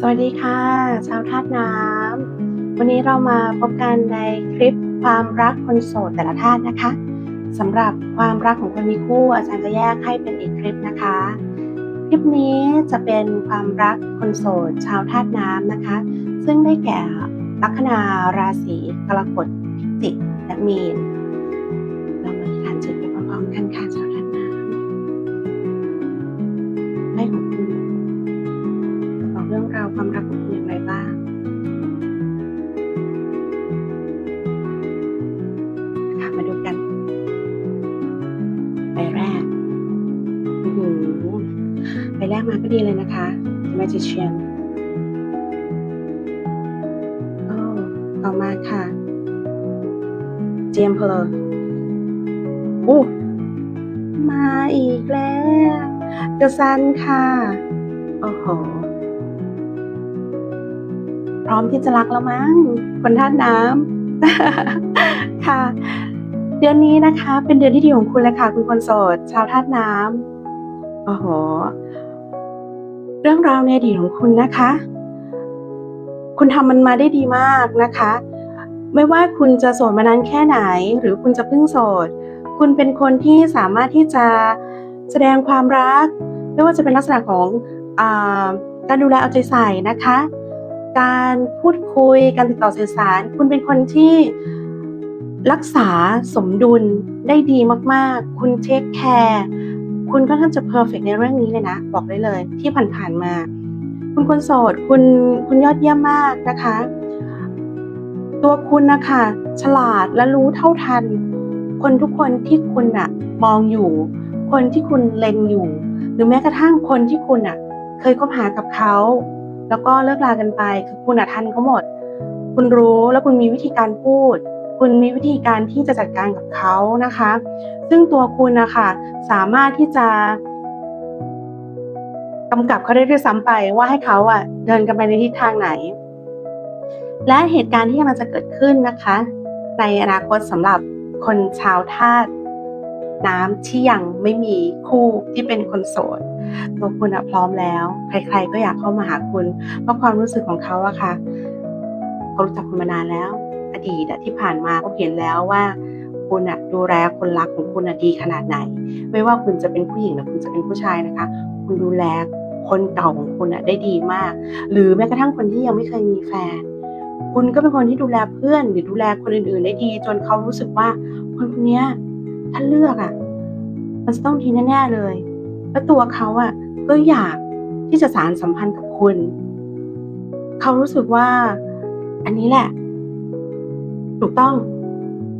สวัสดีค่ะ ชาวธาตุน้ำวันนี้เรามาพบกันในคลิปความรักคนโสดแต่ละธาตุนะคะสำหรับความรักของคนมีคู่อาจารย์จะแยกให้เป็นอีกคลิปนะคะ คลิปนี้จะเป็นความรักคนโสด ชาวธาตุน้ำนะคะ ซึ่งได้แก่ลัคนาราศีกรกฎพิจิกและมีน ใบแรกมาก็ดีเลยนะคะ Magician โอ้ต่อมาค่ะ g e m p e r โอ้มาอีกแล้ว The Sun ค่ะโอ้โหพร้อมที่จะรักแล้วมั้ง คนธาตุน้ำค่ะ เดือนนี้นะคะ เป็นเดือนที่ดีของคุณเลยค่ะ คุณคนโสด ชาวธาตุน้ำโอ้โห เรื่องราวในอดีตของคุณนะคะ คุณทำมันมาได้ดีมากนะคะ ไม่ว่าคุณจะโสดมานานแค่ไหน หรือคุณจะเพิ่งโสด คุณเป็นคนที่สามารถที่จะแสดงความรัก ไม่ว่าจะเป็นลักษณะของอการดูแลเอาใจใส่นะคะ การพูดคุยการติดต่อสื่อสาร คุณเป็นคนที่รักษาสมดุลได้ดีมากๆ คุณเทคแคร์ คุณค่อนข้างจะเพอร์เฟกในเรื่องนี้เลยนะ บอกได้เลยที่ผ่านๆมา คุณคนโสดคุณคุณยอดเยี่ยมมากนะคะ ตัวคุณนะคะฉลาดและรู้เท่าทัน คนทุกคนที่คุณอะมองอยู่ คนที่คุณเล็งอยู่ หรือแม้กระทั่งคนที่คุณอะเคยคบหากับเขา แล้วก็เลิกลากันไป คือคุณอะทันเขาหมด คุณรู้แล้วคุณมีวิธีการพูด คุณมีวิธีการที่จะจัดการกับเขานะคะ ซึ่งตัวคุณนะคะสามารถที่จะกำกับเขาได้ด้วยซ้ำไปว่าให้เขาอะเดินกันไปในทิศทางไหน และเหตุการณ์ที่กำลังจะเกิดขึ้นนะคะ ในอนาคตสำหรับคนชาวธาตุน้ำที่ยังไม่มีคู่ที่เป็นคนโสดตัวคุณอะพร้อมแล้ว ใคร ๆ ก็อยากเข้ามาหาคุณ เพราะความรู้สึกของเขาอะค่ะเขารู้จักคุณมานานแล้ว อดีตที่ผ่านมาเขาเห็นแล้วว่าคุณดูแลคนรักของคุณดีขนาดไหน ไม่ว่าคุณจะเป็นผู้หญิงหรือคุณจะเป็นผู้ชายนะคะ คุณดูแลคนเก่าของคุณได้ดีมาก หรือแม้กระทั่งคนที่ยังไม่เคยมีแฟน คุณก็เป็นคนที่ดูแลเพื่อน หรือดูแลคนอื่นๆได้ดี จนเขารู้สึกว่าคนคนนี้ถ้าเลือกอะมันจะต้องดีแน่ๆเลย แล้วตัวเขาอะก็อยากที่จะสารสัมพันธ์กับคุณ เขารู้สึกว่า อันนี้แหละ ถูกต้อง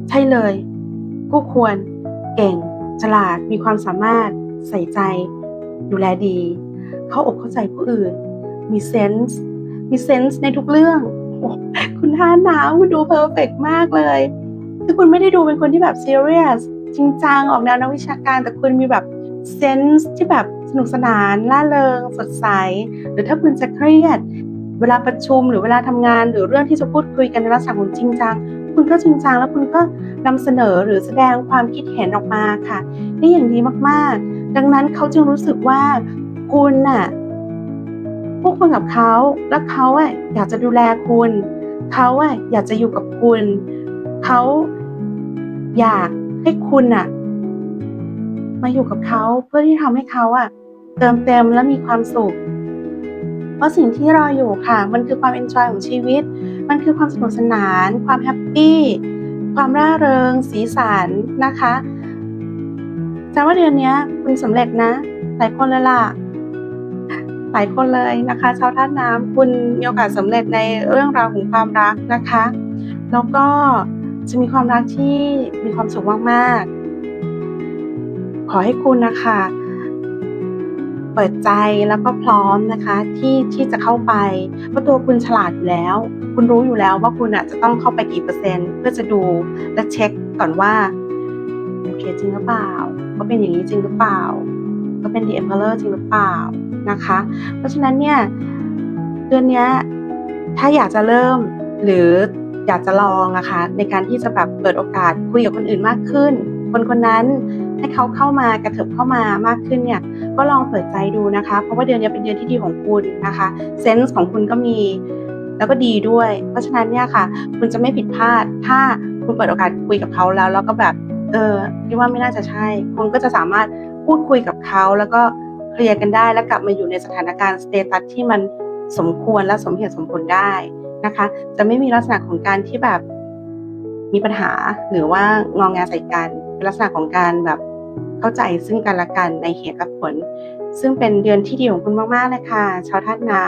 ใช่เลยคู่ควร เก่ง ฉลาด มีความสามารถ ใส่ใจ ดูแลดี เข้าอกเข้าใจผู้อื่น มีเซนส์ มีเซนส์ในทุกเรื่อง คุณท่าน้ำคุณดูเพอร์เฟกมากเลย คือคุณไม่ได้ดูเป็นคนที่แบบซีเรียส จริงจัง ออกแนวนักวิชาการ แต่คุณมีแบบเซนส์ที่แบบสนุกสนาน ล่าเริง สดใส หรือถ้าคุณจะเครียด วลาประชุมหรือเวลาทำงาน หรือเรื่องที่จะพูดคุยกันในลักษณะของจริงจัง คุณก็จริงจังแล้วคุณก็นำเสนอหรือแสดงความคิดเห็นออกมาค่ะได้อย่างดีมากๆ ดังนั้นเขาจึงรู้สึกว่าคุณน่ะพวกคุณกับเขาแล้วเขาอะอยากจะดูแลคุณเขาอะอยากจะอยู่กับคุณเขาอยากให้คุณอะมาอยู่กับเขาเพื่อที่ทำให้เขาอะเติมเต็มและมีความสุข ราะสิ่งที่รออยู่ค่ะ มันคือความเอนจอยของชีวิต มันคือความสนุกสนาน ความแฮปปี้ความร่าเริง สีสันนะคะแต่ว่าเดือนนี้คุณสำเร็จนะ หลายคนเลยล่ะหลายคนเลยนะคะชาวธาตุน้ำคุณมีโอกาสสำเร็จในเรื่องราวของความรักนะคะ แล้วก็จะมีความรักที่มีความสุขมากๆขอให้คุณนะคะ เปิดใจแล้วก็พร้อมนะคะที่ที่จะเข้าไปเพราะตัวคุณฉลาดอยู่แล้ว คุณรู้อยู่แล้วว่าคุณอะจะต้องเข้าไปกี่เปอร์เซ็นต์ เพื่อจะดูและเช็คก่อนว่าโอเคจริงหรือเปล่าเขาเป็นอย่างนี้จริงหรือเปล่าเขาเป็น The Emperor จริงหรือเปล่านะคะ เพราะฉะนั้นเนี่ยเดือนนี้ถ้าอยากจะเริ่มหรืออยากจะลองนะคะในการที่จะแบบเปิดโอกาสคุยกับคนอื่นมากขึ้น คนคนนั้นให้เขาเข้ามากระเถิบเข้ามามากขึ้นเนี่ยก็ลองเปิดใจดูนะคะ เพราะว่าเดือนนี้เป็นเดือนที่ดีของคุณนะคะเซนส์ของคุณก็มีแล้วก็ดีด้วย เพราะฉะนั้นเนี่ยค่ะ คุณจะไม่ผิดพลาด ถ้าคุณเปิดโอกาสคุยกับเขาแล้ว แล้วก็แบบ เออคิดว่าไม่น่าจะใช่ คุณก็จะสามารถพูดคุยกับเขาแล้วก็เคลียร์กันได้ แล้วกลับมาอยู่ในสถานการณ์สเตตัสที่มันสมควรและสมเหตุสมผลได้นะคะ จะไม่มีลักษณะของการที่แบบมีปัญหาหรือว่างองแงใส่กันเป็น ลักษณะของการแบบเข้าใจซึ่งกันและกันในเหตุและผล ซึ่งเป็นเดือนที่ดีของคุณมากๆเลยค่ะชาวธาตุน้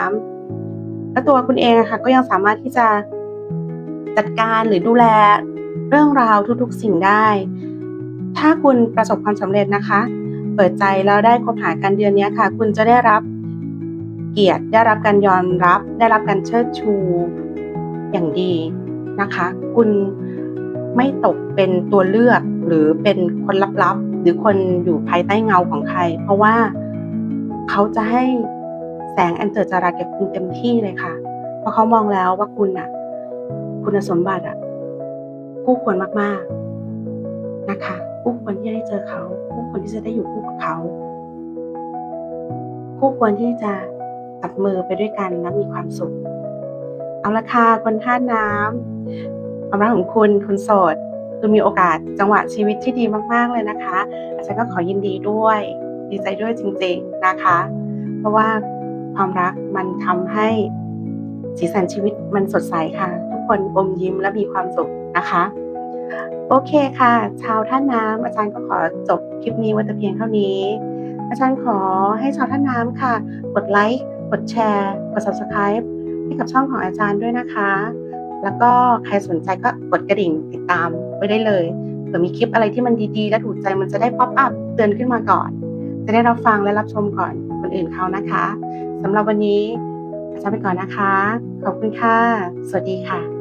ำและตัวคุณเองค่ะ ก็ยังสามารถที่จะจัดการหรือดูแลเรื่องราวทุกๆสิ่งได้ ถ้าคุณประสบความสำเร็จนะคะ เปิดใจแล้วได้คบหากันเดือนนี้ค่ะ คุณจะได้รับเกียรติ ได้รับการยอมรับ ได้รับการเชิดชูอย่างดีนะคะ คุณไม่ตกเป็นตัวเลือก หรือเป็นคนลับๆ หรือคนอยู่ภายใต้เงาของใคร เพราะว่าเขาจะให้แสงอันเจิดจรัสแก่คุณเต็มที่เลยค่ะ เพราะเขามองแล้วว่าคุณน่ะ คุณสมบัติอะคู่ควรมากๆนะคะคู่ควรที่จะได้เจอเขาคู่ควรที่จะได้อยู่คู่กับเขาคู่ควรที่จะจับมือไปด้วยกันและมีความสุข เอาละค่ะคนท่าน้ำความรักของคุณคุณโสด คือมีโอกาสจังหวะชีวิตที่ดีมาก ๆ เลยนะคะ อาจารย์ก็ขอยินดีด้วย ดีใจด้วยจริง ๆนะคะ เพราะว่าความรักมันทำให้สีสันชีวิตมันสดใสค่ะ ทุกคนอมยิ้มและมีความสุขนะคะ โอเคค่ะ ชาวท่าน้ำอาจารย์ก็ขอจบคลิปนี้ไว้แต่เพียงเท่านี้ อาจารย์ขอให้ชาวท่าน้ำค่ะ กดไลค์กดแชร์กด subscribe ให้กับช่องของอาจารย์ด้วยนะคะ แล้วก็ใครสนใจก็กดกระดิ่งติดตาม ไว้ได้เลยเผื่อมีคลิปอะไรที่มันดีๆ และถูกใจมันจะได้ป๊อปอัพเตือนขึ้นมาก่อน จะได้รับฟังและรับชมก่อนคนอื่นเขานะคะสำหรับวันนี้อาจารย์ไปก่อนนะคะ ขอบคุณค่ะ สวัสดีค่ะ